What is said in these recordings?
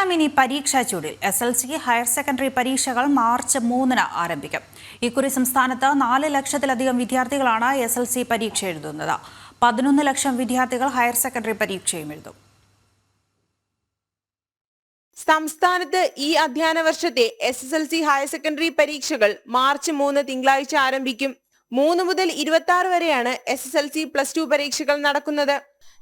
കേരളം ഇനി പരീക്ഷാ ചൂടിൽ. S L C higher secondary പരീക്ഷകൾ മാർച്ച് മൂന്നിന് ആരംഭിക്കും. ഇക്കുറി സംസ്ഥാനത്ത് നാല് ലക്ഷത്തിലധികം വിദ്യാർത്ഥികളാണ് എസ് എൽ സി പരീക്ഷ എഴുതുന്നത്. പതിനൊന്ന് ലക്ഷം വിദ്യാർത്ഥികൾ ഹയർ സെക്കൻഡറി പരീക്ഷയും എഴുതും. സംസ്ഥാനത്ത് ഈ അധ്യയന വർഷത്തെ S S L C higher secondary പരീക്ഷകൾ മാർച്ച് മൂന്ന് തിങ്കളാഴ്ച ആരംഭിക്കും. മൂന്ന് മുതൽ ഇരുപത്തി ആറ് വരെയാണ് S S L C plus two പരീക്ഷകൾ നടക്കുന്നത്.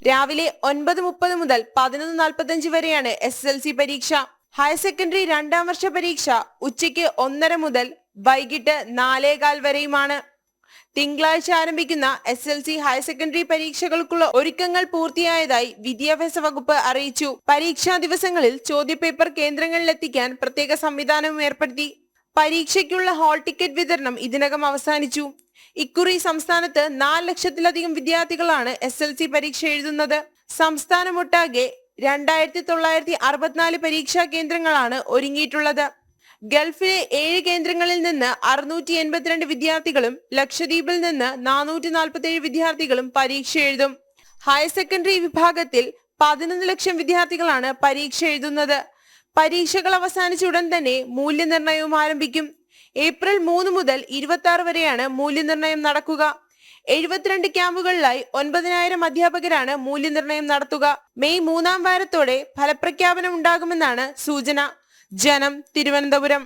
രാവിലെ ഒൻപത് മുപ്പത് മുതൽ പതിനൊന്ന് നാൽപ്പത്തഞ്ച് വരെയാണ് എസ് എൽ സി പരീക്ഷ. ഹയർ സെക്കൻഡറി രണ്ടാം വർഷ പരീക്ഷ ഉച്ചയ്ക്ക് ഒന്നര മുതൽ വൈകിട്ട് നാലേകാൽ വരെയുമാണ്. തിങ്കളാഴ്ച ആരംഭിക്കുന്ന S L C higher secondary പരീക്ഷകൾക്കുള്ള ഒരുക്കങ്ങൾ പൂർത്തിയായതായി വിദ്യാഭ്യാസ വകുപ്പ് അറിയിച്ചു. പരീക്ഷാ ദിവസങ്ങളിൽ ചോദ്യപേപ്പർ കേന്ദ്രങ്ങളിലെത്തിക്കാൻ പ്രത്യേക സംവിധാനവും ഏർപ്പെടുത്തി. പരീക്ഷയ്ക്കുള്ള ഹാൾ ടിക്കറ്റ് വിതരണം ഇതിനകം അവസാനിച്ചു. ഇക്കുറി സംസ്ഥാനത്ത് നാല് ലക്ഷത്തിലധികം വിദ്യാർത്ഥികളാണ് എസ് എൽ സി പരീക്ഷ എഴുതുന്നത്. സംസ്ഥാനമൊട്ടാകെ രണ്ടായിരത്തി തൊള്ളായിരത്തി അറുപത്തിനാല് പരീക്ഷാ കേന്ദ്രങ്ങളാണ് ഒരുങ്ങിയിട്ടുള്ളത്. ഗൾഫിലെ ഏഴ് കേന്ദ്രങ്ങളിൽ നിന്ന് അറുന്നൂറ്റി എൺപത്തിരണ്ട് വിദ്യാർത്ഥികളും ലക്ഷദ്വീപിൽ നിന്ന് നാനൂറ്റി നാൽപ്പത്തി ഏഴ് വിദ്യാർത്ഥികളും പരീക്ഷ എഴുതും. ഹയർ സെക്കൻഡറി വിഭാഗത്തിൽ പതിനൊന്ന് ലക്ഷം വിദ്യാർത്ഥികളാണ് പരീക്ഷ എഴുതുന്നത്. പരീക്ഷകൾ അവസാനിച്ച ഉടൻ തന്നെ മൂല്യനിർണയവും ആരംഭിക്കും. ഏപ്രിൽ മൂന്ന് മുതൽ ഇരുപത്തി ആറ് വരെയാണ് മൂല്യനിർണയം നടക്കുക. എഴുപത്തിരണ്ട് ക്യാമ്പുകളിലായി ഒൻപതിനായിരം അധ്യാപകരാണ് മൂല്യനിർണയം നടത്തുക. മെയ് മൂന്നാം വാരത്തോടെ ഫലപ്രഖ്യാപനം ഉണ്ടാകുമെന്നാണ് സൂചന. ജനം തിരുവനന്തപുരം.